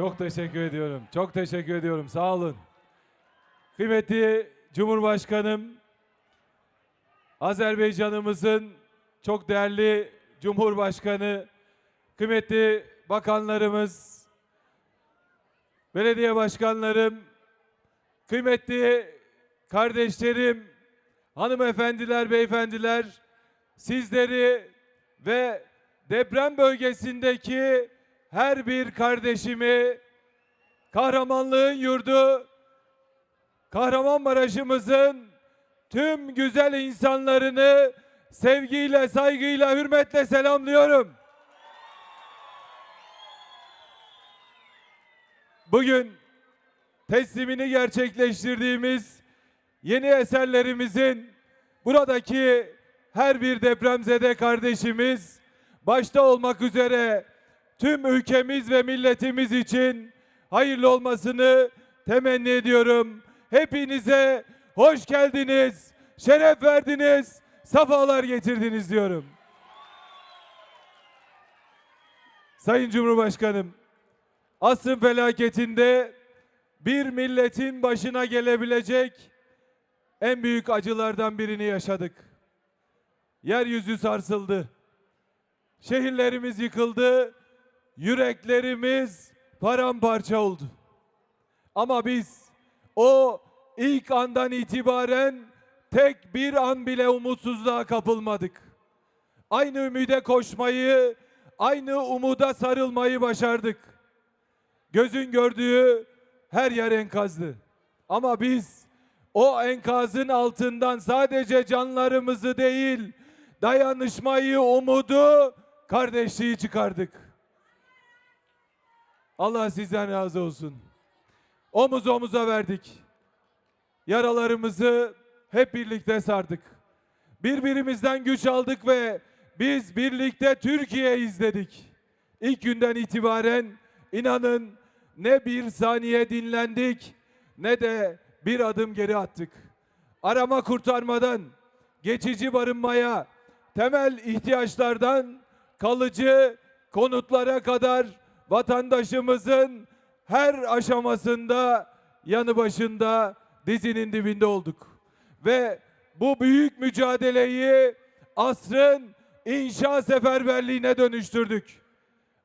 Çok teşekkür ediyorum. Çok teşekkür ediyorum. Sağ olun. Kıymetli Cumhurbaşkanım, Azerbaycan'ımızın çok değerli Cumhurbaşkanı, kıymetli bakanlarımız, belediye başkanlarım, kıymetli kardeşlerim, hanımefendiler, beyefendiler, sizleri ve deprem bölgesindeki her bir kardeşimi kahramanlığın yurdu Kahramanmaraş'ımızın tüm güzel insanlarını sevgiyle, saygıyla, hürmetle selamlıyorum. Bugün teslimini gerçekleştirdiğimiz yeni eserlerimizin buradaki her bir depremzede kardeşimiz başta olmak üzere tüm ülkemiz ve milletimiz için hayırlı olmasını temenni ediyorum. Hepinize hoş geldiniz, şeref verdiniz, safalar getirdiniz diyorum. Sayın Cumhurbaşkanım, asrın felaketinde bir milletin başına gelebilecek en büyük acılardan birini yaşadık. Yeryüzü sarsıldı. Şehirlerimiz yıkıldı. Yüreklerimiz paramparça oldu. Ama biz o ilk andan itibaren tek bir an bile umutsuzluğa kapılmadık. Aynı ümide koşmayı, aynı umuda sarılmayı başardık. Gözün gördüğü her yer enkazdı. Ama biz o enkazın altından sadece canlarımızı değil, dayanışmayı, umudu, kardeşliği çıkardık. Allah sizden razı olsun. Omuz omuza verdik. Yaralarımızı hep birlikte sardık. Birbirimizden güç aldık ve biz birlikte Türkiye izledik. İlk günden itibaren inanın ne bir saniye dinlendik ne de bir adım geri attık. Arama kurtarmadan, geçici barınmaya, temel ihtiyaçlardan kalıcı konutlara kadar vatandaşımızın her aşamasında yanı başında dizinin dibinde olduk. Ve bu büyük mücadeleyi asrın inşa seferberliğine dönüştürdük.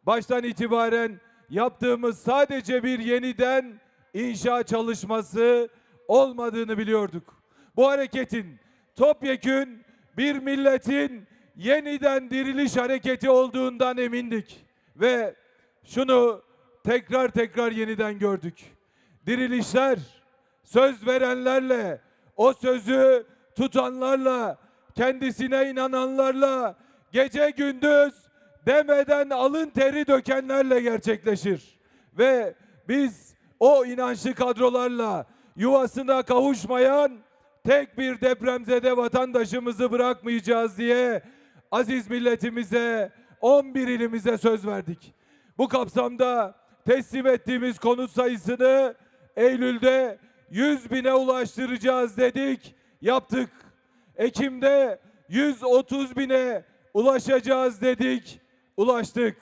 Baştan itibaren yaptığımız sadece bir yeniden inşa çalışması olmadığını biliyorduk. Bu hareketin topyekün bir milletin yeniden diriliş hareketi olduğundan emindik. Ve şunu tekrar tekrar yeniden gördük. Dirilişler söz verenlerle, o sözü tutanlarla, kendisine inananlarla, gece gündüz demeden alın teri dökenlerle gerçekleşir. Ve biz o inançlı kadrolarla yuvasına kavuşmayan tek bir depremzede vatandaşımızı bırakmayacağız diye aziz milletimize 11 ilimize söz verdik. Bu kapsamda teslim ettiğimiz konut sayısını Eylül'de 100 bine ulaştıracağız dedik, yaptık. Ekim'de 130 bine ulaşacağız dedik, ulaştık.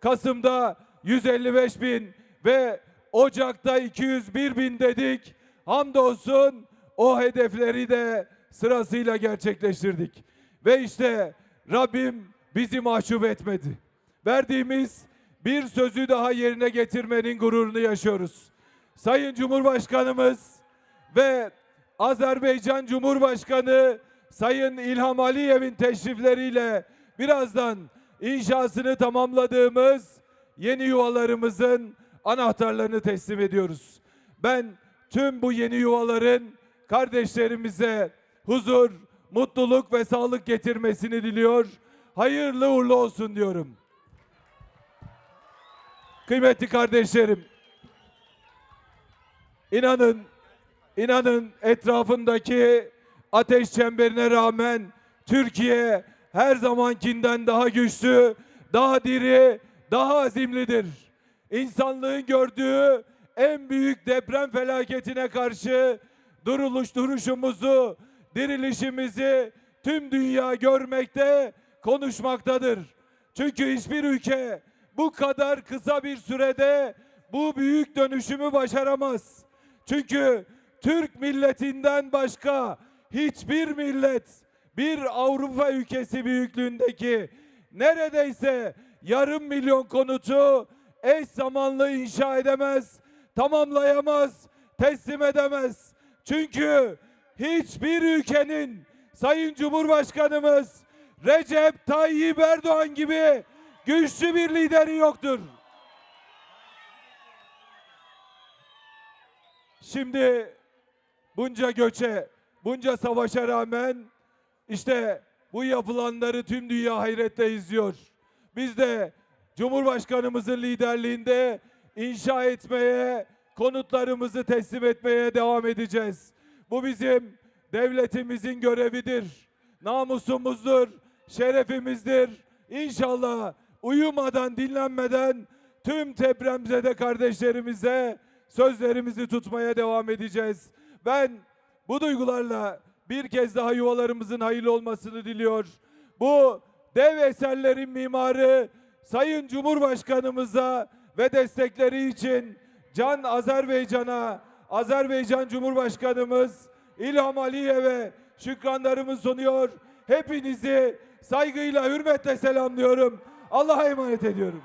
Kasım'da 155 bin ve Ocak'ta 201 bin dedik. Hamdolsun o hedefleri de sırasıyla gerçekleştirdik. Ve işte Rabbim bizi mahcup etmedi. Verdiğimiz bir sözü daha yerine getirmenin gururunu yaşıyoruz. Sayın Cumhurbaşkanımız ve Azerbaycan Cumhurbaşkanı Sayın İlham Aliyev'in teşrifleriyle birazdan inşasını tamamladığımız yeni yuvalarımızın anahtarlarını teslim ediyoruz. Ben tüm bu yeni yuvaların kardeşlerimize huzur, mutluluk ve sağlık getirmesini diliyor. Hayırlı uğurlu olsun diyorum. Kıymetli kardeşlerim, inanın, inanın etrafındaki ateş çemberine rağmen Türkiye her zamankinden daha güçlü, daha diri, daha azimlidir. İnsanlığın gördüğü en büyük deprem felaketine karşı duruluş duruşumuzu, dirilişimizi tüm dünya görmekte, konuşmaktadır. Çünkü hiçbir ülke bu kadar kısa bir sürede bu büyük dönüşümü başaramaz. Çünkü Türk milletinden başka hiçbir millet bir Avrupa ülkesi büyüklüğündeki neredeyse yarım milyon konutu eş zamanlı inşa edemez, tamamlayamaz, teslim edemez. Çünkü hiçbir ülkenin Sayın Cumhurbaşkanımız Recep Tayyip Erdoğan gibi güçlü bir lideri yoktur. Şimdi bunca göçe, bunca savaşa rağmen işte bu yapılanları tüm dünya hayretle izliyor. Biz de Cumhurbaşkanımızın liderliğinde inşa etmeye, konutlarımızı teslim etmeye devam edeceğiz. Bu bizim devletimizin görevidir. Namusumuzdur, şerefimizdir. İnşallah uyumadan, dinlenmeden tüm depremzede kardeşlerimize sözlerimizi tutmaya devam edeceğiz. Ben bu duygularla bir kez daha yuvalarımızın hayırlı olmasını diliyor. Bu dev eserlerin mimarı Sayın Cumhurbaşkanımıza ve destekleri için Can Azerbaycan'a, Azerbaycan Cumhurbaşkanımız İlham Aliyev'e şükranlarımı sunuyor. Hepinizi saygıyla, hürmetle selamlıyorum. Allah'a emanet ediyorum.